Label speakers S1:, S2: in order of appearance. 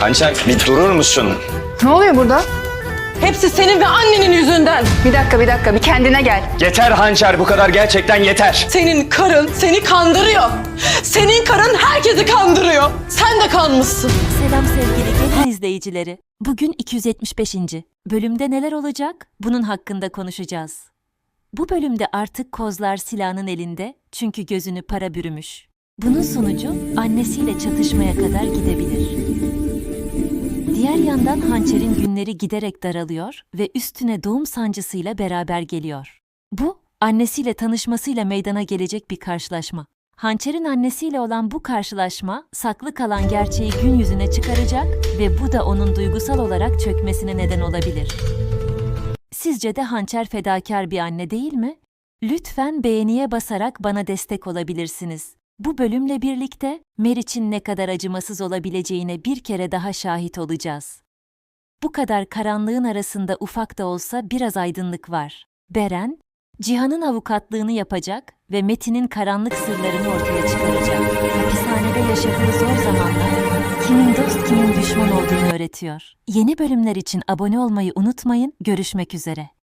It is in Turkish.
S1: Hançer bir durur musun?
S2: Ne oluyor burada?
S3: Hepsi senin ve annenin yüzünden.
S2: Bir dakika bir dakika bir kendine gel.
S1: Yeter Hançer bu kadar gerçekten yeter.
S3: Senin karın seni kandırıyor. Senin karın herkesi kandırıyor. Sen de kanmışsın.
S4: Selam sevgili genel izleyicileri. Bugün 275. Bölümde neler olacak? Bunun hakkında konuşacağız. Bu bölümde artık kozlar silahının elinde çünkü gözünü para bürümüş. Bunun sonucu annesiyle çatışmaya kadar gidebilir. Diğer yandan hançerin günleri giderek daralıyor ve üstüne doğum sancısıyla beraber geliyor. Bu, annesiyle tanışmasıyla meydana gelecek bir karşılaşma. Hançer'in annesiyle olan bu karşılaşma saklı kalan gerçeği gün yüzüne çıkaracak ve bu da onun duygusal olarak çökmesine neden olabilir. Sizce de Hançer fedakar bir anne değil mi? Lütfen beğeniye basarak bana destek olabilirsiniz. Bu bölümle birlikte Meriç'in ne kadar acımasız olabileceğine bir kere daha şahit olacağız. Bu kadar karanlığın arasında ufak da olsa biraz aydınlık var. Beren, Cihan'ın avukatlığını yapacak ve Metin'in karanlık sırlarını ortaya çıkaracak. Hapishanede yaşadığı zor zamanlar kimin dost kimin düşman olduğunu öğretiyor. Yeni bölümler için abone olmayı unutmayın. Görüşmek üzere.